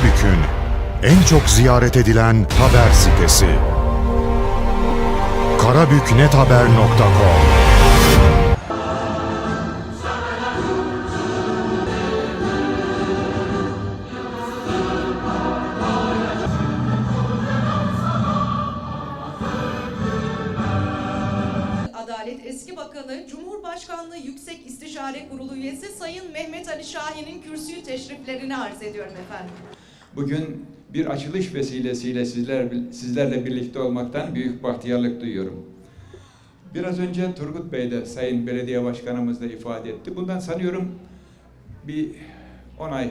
Karabük'ün en çok ziyaret edilen haber sitesi. karabüknethaber.com Adalet Eski Kurulu üyesi Sayın Mehmet Ali Şahin'in kürsüyü teşriflerini arz ediyorum efendim. Bugün bir açılış vesilesiyle sizler sizlerle birlikte olmaktan büyük bahtiyarlık duyuyorum. Biraz önce Turgut Bey de Sayın Belediye Başkanımız da ifade etti. Bundan sanıyorum bir 10 ay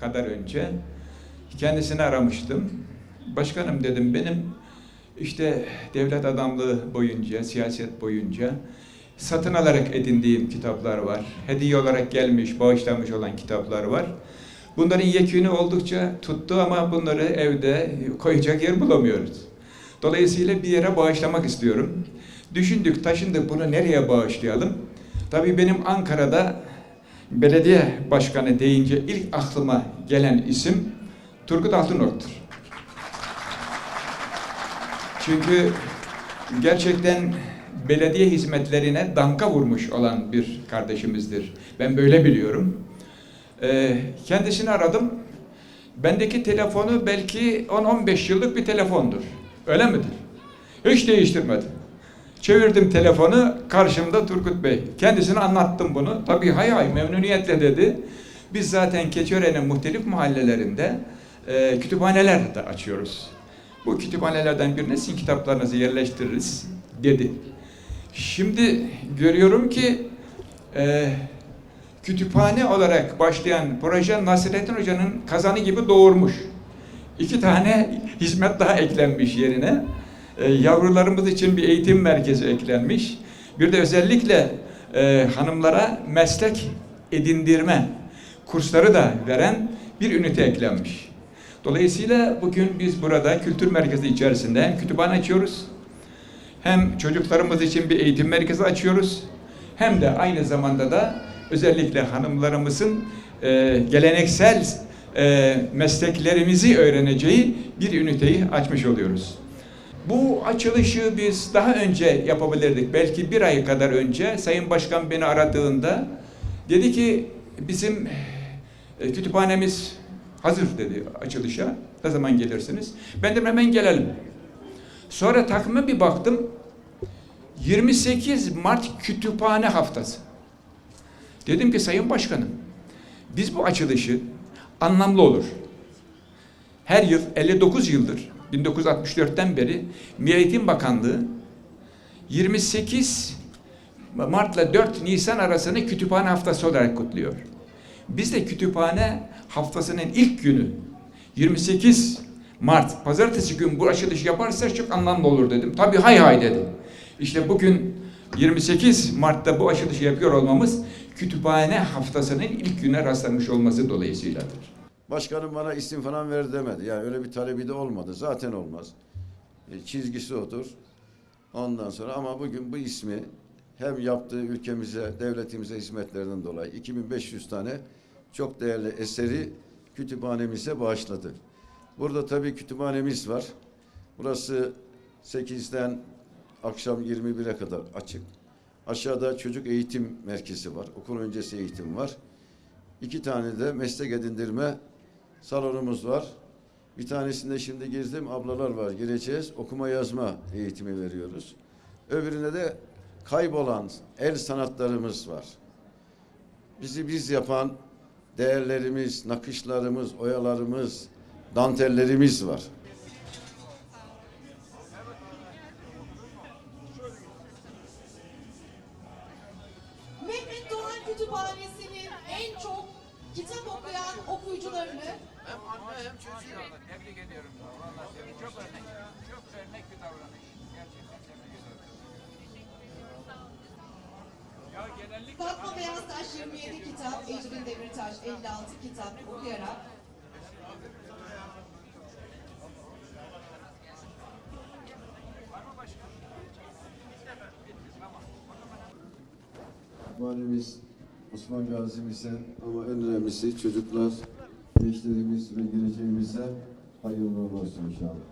kadar önce kendisini aramıştım. Başkanım dedim benim işte devlet adamlığı boyunca, siyaset boyunca satın alarak edindiğim kitaplar var. Hediye olarak gelmiş, bağışlanmış olan kitaplar var. Bunların yekünü oldukça tuttu ama bunları evde koyacak yer bulamıyoruz. Dolayısıyla bir yere bağışlamak istiyorum. Düşündük, taşındık bunu nereye bağışlayalım? Tabii benim Ankara'da belediye başkanı deyince ilk aklıma gelen isim Turgut Altınok'tur. Çünkü gerçekten belediye hizmetlerine damga vurmuş olan bir kardeşimizdir. Ben böyle biliyorum. Ee, kendisini aradım. Bendeki telefonu belki 10-15 yıllık bir telefondur. Öyle midir? Hiç değiştirmedi. Çevirdim telefonu, karşımda Turgut Bey. Kendisine anlattım bunu. Tabii hay hay memnuniyetle dedi. Biz zaten Keçiören'in muhtelif mahallelerinde e, kütüphaneler de açıyoruz. Bu kütüphanelerden birine sizin kitaplarınızı yerleştiririz dedi. Şimdi görüyorum ki e, kütüphane olarak başlayan proje Nasrettin Hoca'nın kazanı gibi doğurmuş. İki tane hizmet daha eklenmiş yerine. E, yavrularımız için bir eğitim merkezi eklenmiş. Bir de özellikle e, hanımlara meslek edindirme kursları da veren bir ünite eklenmiş. Dolayısıyla bugün biz burada kültür merkezi içerisinde hem kütüphane açıyoruz, hem çocuklarımız için bir eğitim merkezi açıyoruz, hem de aynı zamanda da özellikle hanımlarımızın e, geleneksel e, mesleklerimizi öğreneceği bir üniteyi açmış oluyoruz. Bu açılışı biz daha önce yapabilirdik. Belki bir ay kadar önce Sayın Başkan beni aradığında dedi ki bizim e, kütüphanemiz hazır dedi açılışa. Ne zaman gelirsiniz? Ben dedim hemen gelelim. Sonra takvime bir baktım. 28 Mart Kütüphane Haftası. Dedim ki Sayın Başkanım, biz bu açılışı anlamlı olur. Her yıl 59 yıldır 1964'ten beri Milli Eğitim Bakanlığı 28 Mart'la 4 Nisan arasını kütüphane haftası olarak kutluyor. Biz de kütüphane haftasının ilk günü 28 Mart pazartesi gün bu açılış yaparsak çok anlamlı olur dedim. Tabii hay hay dedi. İşte bugün 28 Mart'ta bu açılışı yapıyor olmamız kütüphane haftasının ilk güne rastlamış olması dolayısıyladır. Başkanım bana isim falan ver demedi. Yani öyle bir talebi de olmadı. Zaten olmaz. E, çizgisi odur. Ondan sonra ama bugün bu ismi hem yaptığı ülkemize, devletimize hizmetlerden dolayı 2500 tane çok değerli eseri kütüphanemize bağışladı. Burada tabii kütüphanemiz var. Burası 8'den akşam 21'e kadar açık. Aşağıda çocuk eğitim merkezi var. Okul öncesi eğitim var. İki tane de meslek edindirme salonumuz var. Bir tanesinde şimdi girdim ablalar var gireceğiz. Okuma yazma eğitimi veriyoruz. Öbürüne de kaybolan el sanatlarımız var. Bizi biz yapan değerlerimiz, nakışlarımız, oyalarımız, dantellerimiz var. Kütüphanesi'nin en çok kitap okuyan okuyucularını Hem anne hem çocuğu. Tebrik ediyorum. Vallahi seni çok örnek. Çok örnek bir davranış. Gerçekten tebrik ediyorum. Ya genellikle Fatma Beyaztaş 27 kitap, Ecrin Demirtaş 56 kitap okuyarak Valimiz Osman Gazi'mize ama en önemlisi çocuklar gençlerimiz ve geleceğimize hayırlı olsun inşallah.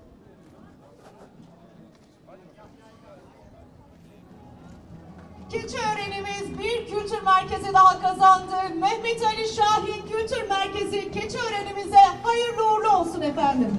Keçiören'imiz bir kültür merkezi daha kazandı. Mehmet Ali Şahin Kültür Merkezi Keçiören'imize hayırlı uğurlu olsun efendim.